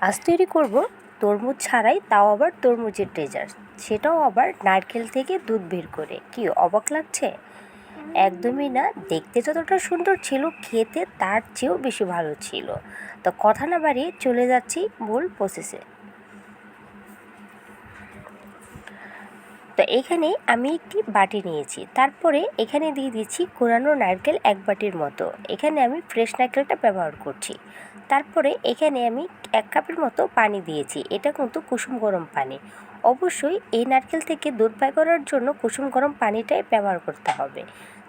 আজ তৈরি করব তরমুজ ছাড়াই, তাও আবার তরমুজের ডেজার্ট। সেটাও আবার নারকেল থেকে দুধ বের করে। কি অবাক লাগছে? একদমই না। দেখতে যতটা সুন্দর ছিল, খেতে তার চেয়েও বেশি ভালো ছিল। তো কথা না বাড়িয়ে চলে যাচ্ছি মূল প্রসেসে তো এখানে আমি একটি বাটি নিয়েছি। তারপরে এখানে দিয়ে দিচ্ছি কোরানো নারকেল এক বাটির মতো। এখানে আমি ফ্রেশ নারকেলটা ব্যবহার করছি। তারপরে এখানে আমি এক কাপের মতো পানি দিয়েছি। এটা কিন্তু কুসুম গরম পানি। অবশ্যই এই নারকেল থেকে দুধ বাই করার জন্য কুসুম গরম পানিটাই ব্যবহার করতে হবে।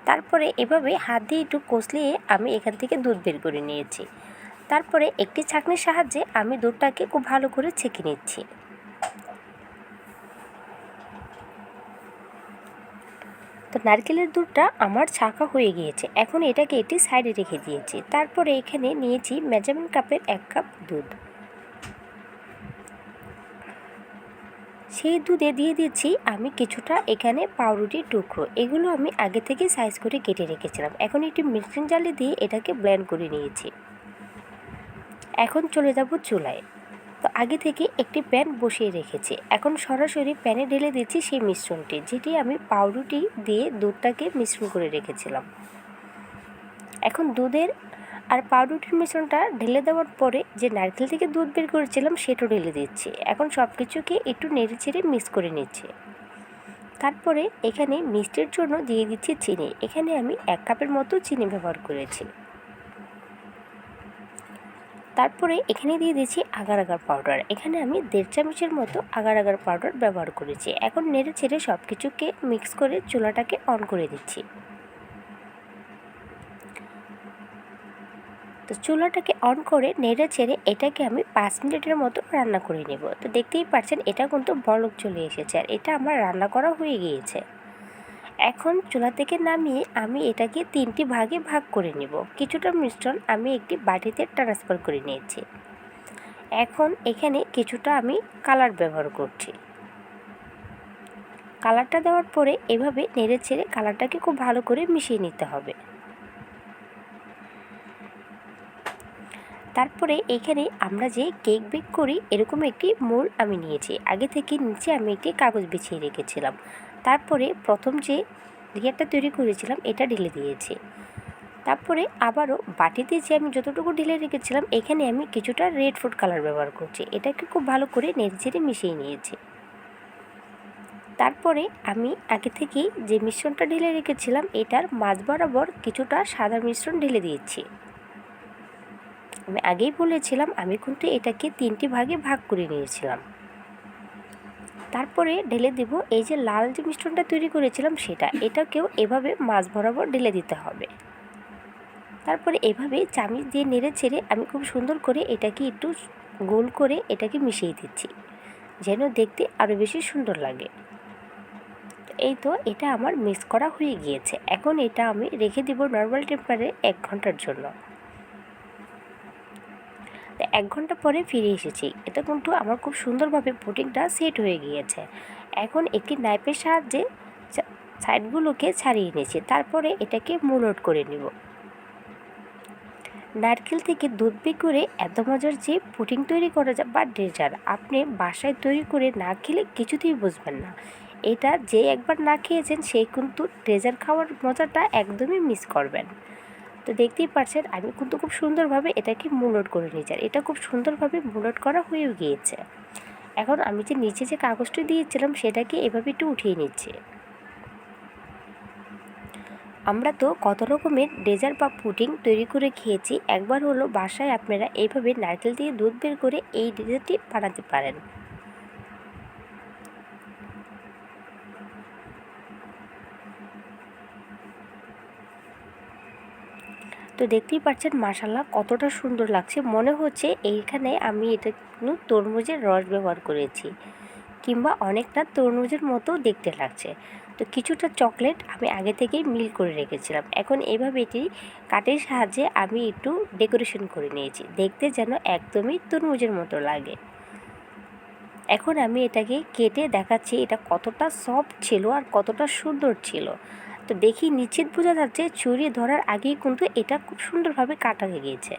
তারপরে এভাবে হাত দিয়ে একটু কষলিয়ে আমি এখান থেকে দুধ বের করে নিয়েছি। তারপরে একটি ছাঁকনির সাহায্যে আমি দুধটাকে খুব ভালো করে ছেঁকে নিচ্ছি। তো নারকেলের দুধটা আমার ছাঁকা হয়ে গিয়েছে। এখন এটাকে এটি সাইডে রেখে দিয়েছি। তারপরে এখানে নিয়েছি মেজারমেন্ট কাপের এক কাপ দুধ। সেই দুধে দিয়ে দিচ্ছি আমি কিছুটা এখানে পাউরুটির টুকরো। এগুলো আমি আগে থেকে সাইজ করে কেটে রেখেছিলাম। এখন একটি মিক্সিং জালে দিয়ে এটাকে ব্লেন্ড করে নিয়েছি। এখন চলে যাব চুলায়। তো আগে থেকে একটি প্যান বসিয়ে রেখেছি। এখন সরাসরি প্যানে ঢেলে দিচ্ছি সেই মিশ্রণটি, যেটি আমি পাউরুটি দিয়ে দুধটাকে মিশ্রণ করে রেখেছিলাম। এখন দুধের আর পাউরুটির মিশ্রণটা ঢেলে দেওয়ার পরে যে নারকেল থেকে দুধ বের করেছিলাম সেটাও ঢেলে দিচ্ছি। এখন সব কিছুকে একটু নেড়ে চেড়ে মিক্স করে নিচ্ছি। তারপরে এখানে মিষ্টির জন্য দিয়ে দিচ্ছি চিনি। এখানে আমি এক কাপের মতো চিনি ব্যবহার করেছি। তারপরে এখানে দিয়ে দিচ্ছি আগার আগার পাউডার এখানে আমি দেড় চামচের মতো আগার আগার পাউডার ব্যবহার করেছি। এখন নেড়ে ছেড়ে সব কিছুকে মিক্স করে চুলাটাকে অন করে দিচ্ছি। তো চুলাটাকে অন করে নেড়ে ছেড়ে এটাকে আমি পাঁচ মিনিটের মতো রান্না করে নেব। তো দেখতেই পাচ্ছেন এটা কিন্তু বলক চলে এসেছে। আর এটা আমার রান্না করা হয়ে গিয়েছে। এখন চুলা থেকে নামিয়ে আমি এটাকে তিনটি ভাগে ভাগ করে নেব। কিছুটা মিশ্রণ আমি একটি বাটিতে ট্রান্সফার করে নিয়েছি। এখন এখানে কিছুটা আমি কালার ব্যবহার করছি। কালারটা দেওয়ার পরে এভাবে নেড়ে ছেড়ে কালারটাকে খুব ভালো করে মিশিয়ে নিতে হবে। তারপরে এখানে আমরা যে কেক বেক করি, এরকম একটি মোল আমি নিয়েছি। আগে থেকে নিচে আমি একটি কাগজ বিছিয়ে রেখেছিলাম। তারপরে প্রথম যে লেয়ারটা তৈরি করেছিলাম, এটা ঢেলে দিয়েছি। তারপরে আবারও বাটিতে যে আমি যতটুকু ঢেলে রেখেছিলাম, এখানে আমি কিছুটা রেড ফুড কালার ব্যবহার করছি। এটাকে খুব ভালো করে নেড়ে মিশিয়ে নিয়েছি। তারপরে আমি আগে থেকেই যে মিশ্রণটা ঢেলে রেখেছিলাম, এটার মাঝ বরাবর কিছুটা সাদা মিশ্রণ ঢেলে দিয়েছি। আমি আগেই বলেছিলাম, আমি কিন্তু এটাকে তিনটি ভাগে ভাগ করে নিয়েছিলাম। তারপরে ঢেলে দেব এই যে লাল যে মিশ্রণটা তৈরি করেছিলাম সেটা। এটাকেও এভাবে মাছ বরাবর ঢেলে দিতে হবে। তারপরে এভাবে চামিচ দিয়ে নেড়ে ছেড়ে আমি খুব সুন্দর করে এটাকে একটু গোল করে এটাকে মিশিয়ে দিচ্ছি, যেন দেখতে আরও বেশি সুন্দর লাগে। এই তো এটা আমার মিক্স করা হয়ে গিয়েছে। এখন এটা আমি রেখে দেবো নর্মাল টেম্পারে এক ঘণ্টার জন্য। এক ঘণ্টা পরে ফিরে এসেছি। এটা কিন্তু আমার খুব সুন্দরভাবে পুটিংটা সেট হয়ে গিয়েছে। এখন একটি নাইফের সাহায্যে সাইডগুলোকে ছাড়িয়ে নিয়েছি। তারপরে এটাকে মুলট করে নিব। নারকেল থেকে দুধ বি করে এত মজার যে পুটিং তৈরি করা যায় বা ডেজার্ট আপনি বাসায় তৈরি করে না খেলে কিছুতেই বুঝবেন না। এটা যে একবার না খেয়েছেন সেই কিন্তু ডেজার্ট খাওয়ার মজাটা একদমই মিস করবেন। তো দেখতেই পারছেন আমি কিন্তু খুব সুন্দরভাবে এটাকে মুলট করে নিয়েছি। আর এটা খুব সুন্দরভাবে মুলট করা হয়েও গিয়েছে। এখন আমি যে নিচে যে কাগজটি দিয়েছিলাম, সেটাকে এভাবে একটু উঠিয়ে নিচ্ছি। আমরা তো কত রকমের ডেজার্ট বা পুডিং তৈরি করে খেয়েছি। একবার হলো বাসায় আপনারা এইভাবে নারকেল দিয়ে দুধ বের করে এই ডেজার্টটি বানাতে পারেন। তো দেখতেই পাচ্ছেন মাসাল্লাহ কতটা সুন্দর লাগছে। মনে হচ্ছে এইখানে আমি এটা কিন্তু তরমুজের রস ব্যবহার করেছি কিংবা অনেকটা তরমুজের মতো দেখতে লাগছে। তো কিছুটা চকলেট আমি আগে থেকেই মিল করে রেখেছিলাম। এখন এভাবে এটি কাঠের সাহায্যে আমি একটু ডেকোরেশন করে নিয়েছি। দেখতে যেন একদমই তরমুজের মতো লাগে। এখন আমি এটাকে কেটে দেখাচ্ছি, এটা কতটা সফট ছিল আর কতটা সুন্দর ছিল। তো দেখি নিশ্চিত বোঝা যাচ্ছে চুরি ধরার আগেই কিন্তু এটা খুব সুন্দরভাবে কাটা হয়ে গিয়েছে।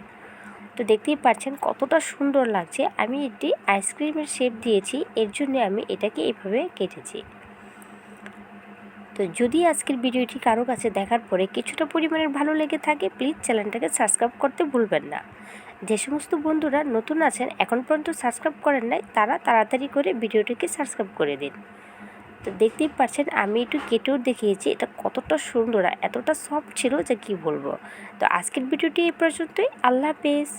তো দেখতেই পাচ্ছেন কতটা সুন্দর লাগছে। আমি একটি আইসক্রিমের শেপ দিয়েছি, এর জন্য আমি এটাকে এইভাবে কেটেছি। তো যদি আজকের ভিডিওটি কারও কাছে দেখার পরে কিছুটা পরিমাণের ভালো লেগে থাকে প্লিজ চ্যানেলটাকে সাবস্ক্রাইব করতে ভুলবেন না। যে সমস্ত বন্ধুরা নতুন আছেন, এখন পর্যন্ত সাবস্ক্রাইব করেন নাই, তারা তাড়াতাড়ি করে ভিডিওটিকে সাবস্ক্রাইব করে দিন। তো দেখতেই পাচ্ছেন আমি একটু কেটেও দেখিয়েছি, এটা কতটা সুন্দর আর এতটা সফট ছিল যে কি বলব। তো আজকের ভিডিওটি এই পর্যন্তই, আল্লাহ হাফেজ।